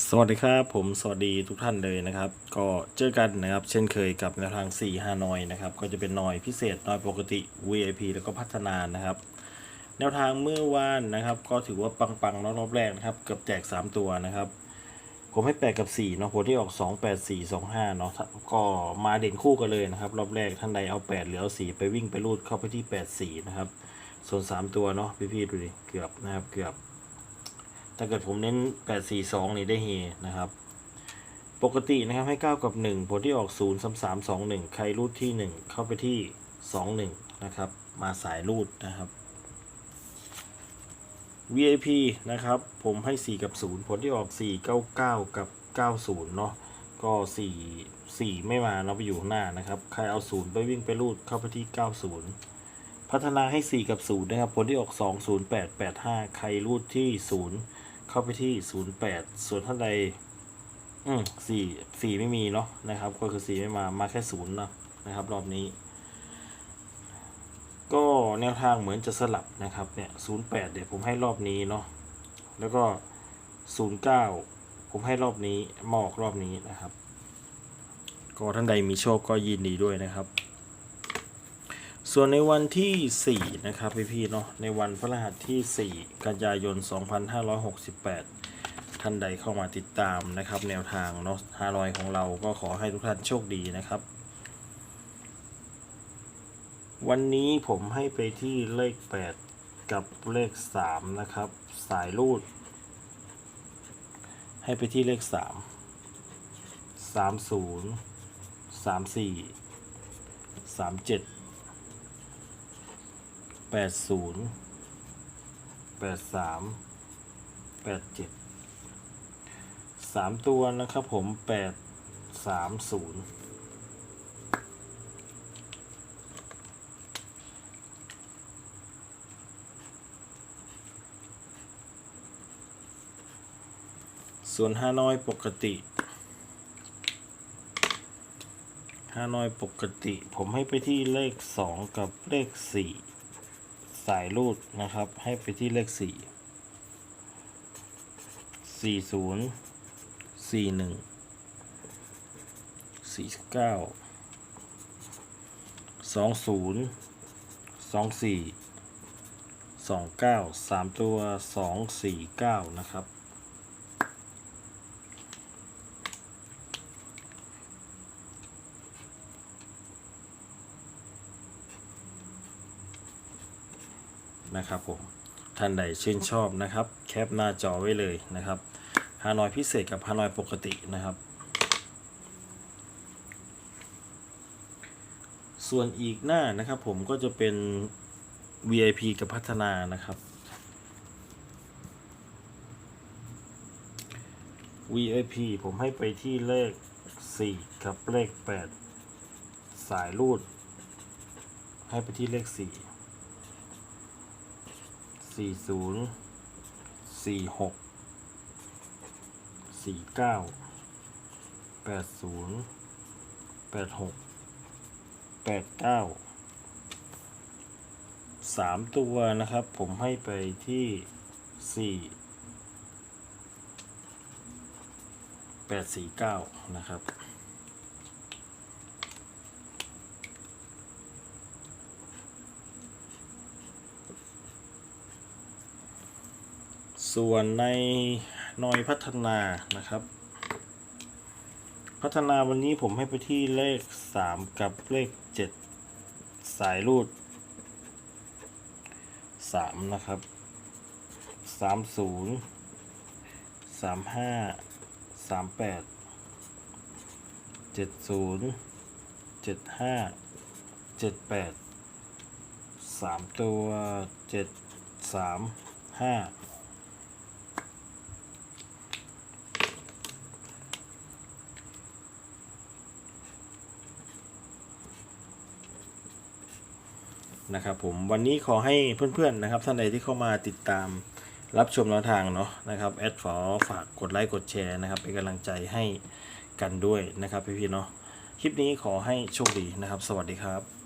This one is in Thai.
สวัสดีครับผมสวัสดีทุกท่านเลยนะครับ ก็เจอกันนะครับ เช่นเคยกับแนวทาง 4 5นอยนะครับ ก็จะเป็นนอยพิเศษนอยปกติ VIP แล้วก็พัฒนานะครับ แนวทางเมื่อวานนะครับ ก็ถือว่าปังๆรอบแรกนะครับเกือบแจก 3 ตัวนะครับ ผมให้8กับ4เนาะผลที่ออก 2 8 4 2 5เนาะก็มาเด่นคู่กันเลยนะครับ รอบแรกท่านใดเอา8หรือเอา4ไปวิ่งไปรูดเข้าไปที่ 8 4 นะครับ ส่วน 3 ตัวเนาะพี่ๆดูดิเกือบนะครับเกือบ ถ้าเกิดผมเน้น 842 นี่ได้เฮนะครับ ปกตินะครับให้ 9 กับ 1 ผลที่ออก 0 3 3 2 1 ใครรูดที่ 1 เข้าไปที่ 21 นะครับ มาสายรูดนะครับ VIP นะครับ ผมให้ 4 กับ 0 ผลที่ออก 4 9 9 กับ 90 เนาะก็ 4 4 ไม่มาเนาะไปอยู่ข้างหน้านะครับ ใครเอา 0 ไปวิ่งไปรูดเข้าไปที่ 90 พัฒนาให้ 4 กับ 0 นะครับ ผลที่ออก 2 0 8 8 5 ใครรูดที่ 0 เข้าไปที่ 08 ส่วนท่านใด อืมสี่สี่ไม่มีเนาะนะครับ ก็คือสี่ไม่มา มาแค่ศูนย์เนาะนะครับ รอบนี้ ก็แนวทางเหมือนจะสลับนะครับ เนี่ยศูนย์แปดเดี๋ยวผมให้รอบนี้เนาะ แล้วก็ศูนย์เก้าผมให้รอบนี้มอกรอบนี้นะครับ ก็ท่านใดมีโชคก็ยินดีด้วยนะครับ ส่วนในวันที่ 4 นะครับพี่ๆเนาะในวันพฤหัสที่ 4 กันยายน 2568 ท่านใดเข้ามาติดตามนะครับ แนวทางเนาะ500 ของเราก็ขอให้ทุกท่านโชคดีนะครับ วันนี้ผมให้ไปที่เลข 8 กับเลข 3 นะครับ สายรูด ให้ไปที่เลข 3 30 34 37 แปดศูนย์แปดสามแปดเจ็ดสามตัวนะครับผมแปดสามศูนย์ส่วนฮานอยปกติฮานอยปกติ ผมให้ไปที่เลขสองกับเลขสี่ สายรูดนะครับ ให้ไปที่เลขสี่สี่ศูนย์สี่หนึ่งสี่เก้าสองศูนย์สองสี่สองเก้าสามตัวสองสี่เก้านะครับ นะครับผมท่านใดชื่นชอบนะครับ แคปหน้าจอไว้เลยนะครับฮานอยพิเศษกับฮานอยปกตินะครับ ส่วนอีกหน้านะครับผมก็จะเป็น VIP กับพัฒนานะครับ VIP ผมให้ไปที่เลข4กับเลข 8 สายรูด ให้ไปที่เลข 4 สี่ศูนย์สี่หกสี่เก้าแปดศูนย์แปดหกแปดเก้าสามตัวนะครับ ผมให้ไปที่สี่แปดสี่เก้านะครับ ส่วนในหน่อยพัฒนานะครับ พัฒนาวันนี้ผมให้ไปที่เลข 3 กับเลข 7 สายรูด 3 นะครับ 30 35 38 70 75 78 3 ตัว 7 3 5 นะครับผมวันนี้ขอให้เพื่อนๆนะครับ ท่านใดที่เข้ามาติดตามรับชมแนวทางเนาะนะครับแอดขอฝากกดไลค์กดแชร์นะครับ เป็นกำลังใจให้กันด้วยนะครับพี่ๆเนาะคลิปนี้ขอให้โชคดีนะครับ สวัสดีครับ